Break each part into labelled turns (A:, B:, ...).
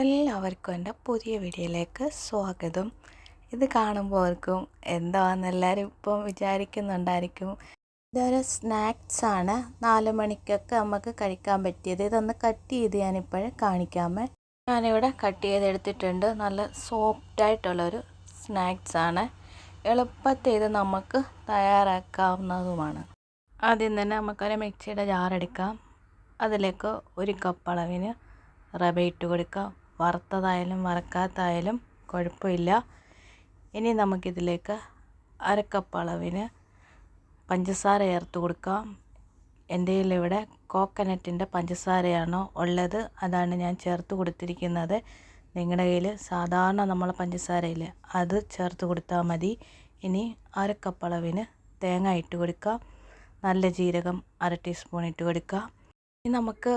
A: എല്ലാവർക്കും എന്റെ പുതിയ വീഡിയോയിലേക്ക് സ്വാഗതം. ഇത് കാണുമ്പോൾക്കും എന്താണെന്ന് എല്ലാവരും ഇപ്പം വിചാരിക്കുന്നുണ്ടായിരിക്കും. ഇതൊരു സ്നാക്സാണ് നാല് മണിക്കൊക്കെ നമുക്ക് കഴിക്കാൻ പറ്റിയത്. ഇതൊന്ന് കട്ട് ചെയ്ത് ഞാനിപ്പോഴും കാണിക്കാമേ ഞാനിവിടെ കട്ട് ചെയ്തെടുത്തിട്ടുണ്ട്. നല്ല സോഫ്റ്റായിട്ടുള്ളൊരു സ്നാക്സാണ് എളുപ്പത്തിൽ ഇത് നമുക്ക് തയ്യാറാക്കാവുന്നതുമാണ്. ആദ്യം തന്നെ നമുക്കൊരു മിക്സിയുടെ ജാറെടുക്കാം. അതിലേക്ക് ഒരു കപ്പ് അളവിന് റവ ഇട്ട് കൊടുക്കാം. വറുത്തതായാലും വറക്കാത്തായാലും കുഴപ്പമില്ല. ഇനി നമുക്കിതിലേക്ക് അരക്കപ്പ് അളവിന് പഞ്ചസാര ചേർത്ത് കൊടുക്കാം. എന്റെ ഇവിടെ കോക്കനട്ടിന്റെ പഞ്ചസാരയാണോ ഉള്ളത് അതാണ് ഞാൻ ചേർത്ത് കൊടുത്തിരിക്കുന്നത്. നിങ്ങളുടെ കയ്യിൽ സാധാരണ നമ്മൾ പഞ്ചസാരയിൽ അത് ചേർത്ത് കൊടുത്താൽ മതി. ഇനി അരക്കപ്പ് അളവിന് തേങ്ങ ഇട്ട് കൊടുക്കാം നല്ല ജീരകം അര ടീസ്പൂൺ ഇട്ട് കൊടുക്കുക. ഇനി നമുക്ക്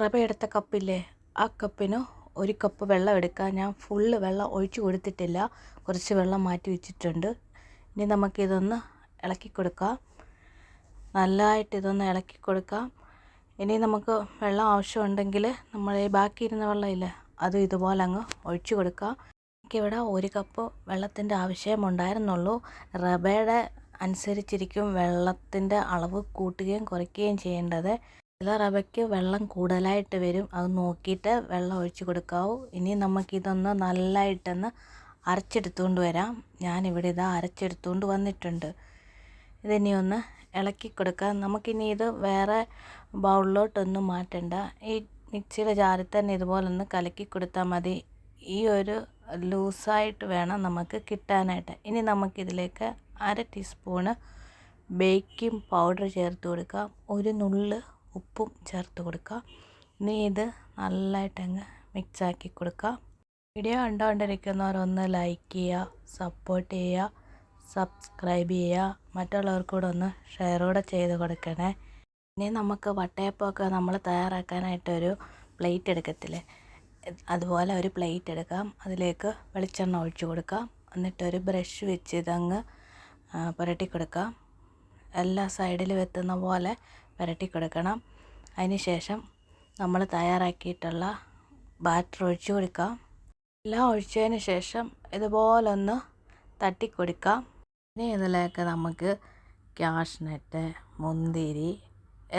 A: റവ എടുത്ത കപ്പില്ലേ? ആ കപ്പിന് ഒരു കപ്പ് വെള്ളം എടുക്കാൻ ഞാൻ ഫുള്ള് വെള്ളം ഒഴിച്ച് കൊടുത്തിട്ടില്ല. കുറച്ച് വെള്ളം മാറ്റി വെച്ചിട്ടുണ്ട്. ഇനി നമുക്കിതൊന്ന് ഇളക്കി കൊടുക്കാം. നല്ലതായിട്ട് ഇതൊന്ന് ഇളക്കി കൊടുക്കാം. ഇനി നമുക്ക് വെള്ളം ആവശ്യമുണ്ടെങ്കിൽ നമ്മൾ ഈ ഇരുന്ന വെള്ളമില്ലേ അതും ഇതുപോലെ അങ്ങ് ഒഴിച്ചു കൊടുക്കാം. എനിക്കിവിടെ ഒരു കപ്പ് വെള്ളത്തിന്റെ ആവശ്യമുണ്ടായിരുന്നുള്ളൂ റബയുടെ അനുസരിച്ചിരിക്കും വെള്ളത്തിന്റെ അളവ് കൂട്ടുകയും കുറയ്ക്കുകയും ചെയ്യേണ്ടത്. ചില റവയ്ക്ക് വെള്ളം കൂടുതലായിട്ട് വരും. അത് നോക്കിയിട്ട് വെള്ളം ഒഴിച്ച് കൊടുക്കാവൂ. ഇനി നമുക്കിതൊന്ന് നല്ലതായിട്ടൊന്ന് അരച്ചെടുത്തുകൊണ്ട് വരാം. ഞാനിവിടെ ഇതാ അരച്ചെടുത്തുകൊണ്ട് വന്നിട്ടുണ്ട്. ഇതിനി ഒന്ന് ഇളക്കി കൊടുക്കാം. നമുക്കിനി ഇത് വേറെ ബൗളിലോട്ടൊന്നും മാറ്റണ്ട. ഈ മിക്സിയുടെ ജാറിൽ തന്നെ ഇതുപോലെ ഒന്ന് കലക്കി കൊടുത്താൽ മതി. ഈ ഒരു ലൂസായിട്ട് വേണം നമുക്ക് കിട്ടാനായിട്ട്. ഇനി നമുക്കിതിലേക്ക് അര ടീസ്പൂണ് ബേക്കിംഗ് പൗഡർ ചേർത്ത് കൊടുക്കാം. ഒരു നുള്ള് ഉപ്പും ചേർത്ത് കൊടുക്കുക. ഇനി ഇത് നല്ലതായിട്ടങ്ങ് മിക്സാക്കി കൊടുക്കുക. വീഡിയോ കണ്ടുകൊണ്ടിരിക്കുന്നവർ ഒന്ന് ലൈക്ക് ചെയ്യുക സപ്പോർട്ട് ചെയ്യുക സബ്സ്ക്രൈബ് ചെയ്യുക. മറ്റുള്ളവർക്കൂടെ ഒന്ന് ഷെയർ കൂടെ ചെയ്ത് കൊടുക്കണേ. ഇനി നമുക്ക് വട്ടയപ്പമൊക്കെ നമ്മൾ തയ്യാറാക്കാനായിട്ടൊരു പ്ലേറ്റ് എടുക്കത്തില്ലേ? അതുപോലെ ഒരു പ്ലേറ്റ് എടുക്കാം. അതിലേക്ക് വെളിച്ചെണ്ണ ഒഴിച്ചു കൊടുക്കാം. എന്നിട്ടൊരു ബ്രഷ് വെച്ച് ഇതങ്ങ് പുരട്ടി കൊടുക്കാം. എല്ലാ സൈഡിലും എത്തുന്ന പോലെ പുരട്ടി കൊടുക്കണം അതിന് ശേഷം നമ്മൾ തയ്യാറാക്കിയിട്ടുള്ള ബാറ്റർ ഒഴിച്ചു കൊടുക്കാം. എല്ലാം ഒഴിച്ചതിന് ശേഷം ഇതുപോലൊന്ന് തട്ടിക്കൊടുക്കാം. ഇനി ഇതിലേക്ക് നമുക്ക് ക്യാഷ്നട്ട് മുന്തിരി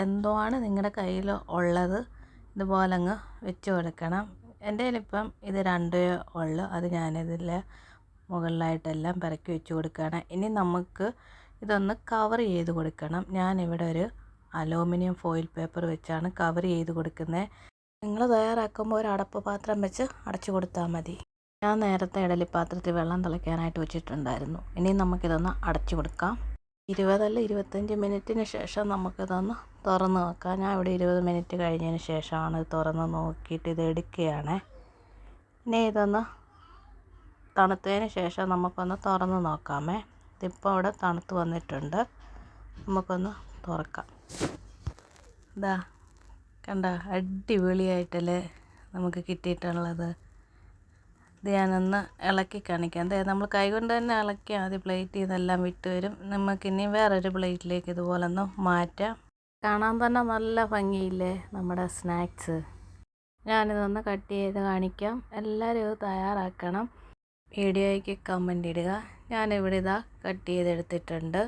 A: എന്തോ ആണ് നിങ്ങളുടെ കയ്യിൽ ഉള്ളത് ഇതുപോലെ അങ്ങ് വെച്ച് കൊടുക്കണം. എന്റെ കയ്യിലിപ്പം ഇത് രണ്ടേ ഉള്ളു. അത് ഞാനിതിൽ മുകളിലായിട്ടെല്ലാം പിറക്കി വെച്ച് കൊടുക്കുകയാണ്. ഇനി നമുക്ക് ഇതൊന്ന് കവർ ചെയ്ത് കൊടുക്കണം. ഞാനിവിടെ ഒരു അലൂമിനിയം ഫോയിൽ പേപ്പർ വെച്ചാണ് കവർ ചെയ്ത് കൊടുക്കുന്നത്. നിങ്ങൾ തയ്യാറാക്കുമ്പോൾ ഒരു അടപ്പ് പാത്രം വെച്ച് അടച്ചു കൊടുത്താൽ മതി. ഞാൻ നേരത്തെ ഇഡലി പാത്രത്തിൽ വെള്ളം തിളയ്ക്കാനായിട്ട് വെച്ചിട്ടുണ്ടായിരുന്നു. ഇനി നമുക്കിതൊന്ന് അടച്ചു കൊടുക്കാം. ഇരുപതല്ല ഇരുപത്തഞ്ച് മിനിറ്റിന് ശേഷം നമുക്കിതൊന്ന് തുറന്ന് നോക്കാം ഞാൻ ഇവിടെ ഇരുപത് മിനിറ്റ് കഴിഞ്ഞതിന് ശേഷമാണ് തുറന്ന് നോക്കിയിട്ട് ഇത് എടുക്കുകയാണ്. ഇനി ഇതൊന്ന് തണുത്തതിന് ശേഷം നമുക്കൊന്ന് തുറന്ന് നോക്കാമേ. ഇതിപ്പോൾ അവിടെ തണുത്ത് വന്നിട്ടുണ്ട്. നമുക്കൊന്ന് തുറക്കാം. ഇതാ കണ്ട അടിപൊളിയായിട്ടല്ലേ നമുക്ക് കിട്ടിയിട്ടുള്ളത്. ഇത് ഞാനൊന്ന് ഇളക്കി കാണിക്കാം. അതായത് നമ്മൾ കൈകൊണ്ട് തന്നെ ഇളക്കി ആദ്യം പ്ലേറ്റ് നിന്നെല്ലാം വിട്ട് വരും. നമുക്കിനി വേറൊരു പ്ലേറ്റിലേക്ക് ഇതുപോലെ ഒന്ന് മാറ്റാം. കാണാൻ തന്നെ നല്ല ഭംഗിയില്ലേ നമ്മുടെ സ്നാക്സ്. ഞാനിതൊന്ന് കട്ട് ചെയ്ത് കാണിക്കാം. എല്ലാവരും ഇത് തയ്യാറാക്കണം. വീഡിയോയ്ക്ക് കമന്റ് ഇടുക. ഞാനിവിടെ ഇതാ കട്ട് ചെയ്തെടുത്തിട്ടുണ്ട്.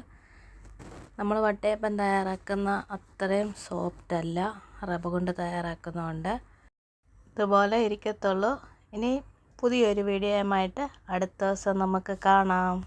A: നമ്മൾ വട്ടയപ്പം തയ്യാറാക്കുന്ന അത്രയും സോഫ്റ്റ് അല്ല റബ്ബ കൊണ്ട് തയ്യാറാക്കുന്നതുകൊണ്ട് ഇതുപോലെ ഇരിക്കത്തുള്ളൂ. ഇനി പുതിയൊരു വീഡിയോയുമായിട്ട് അടുത്ത ദിവസം നമുക്ക് കാണാം.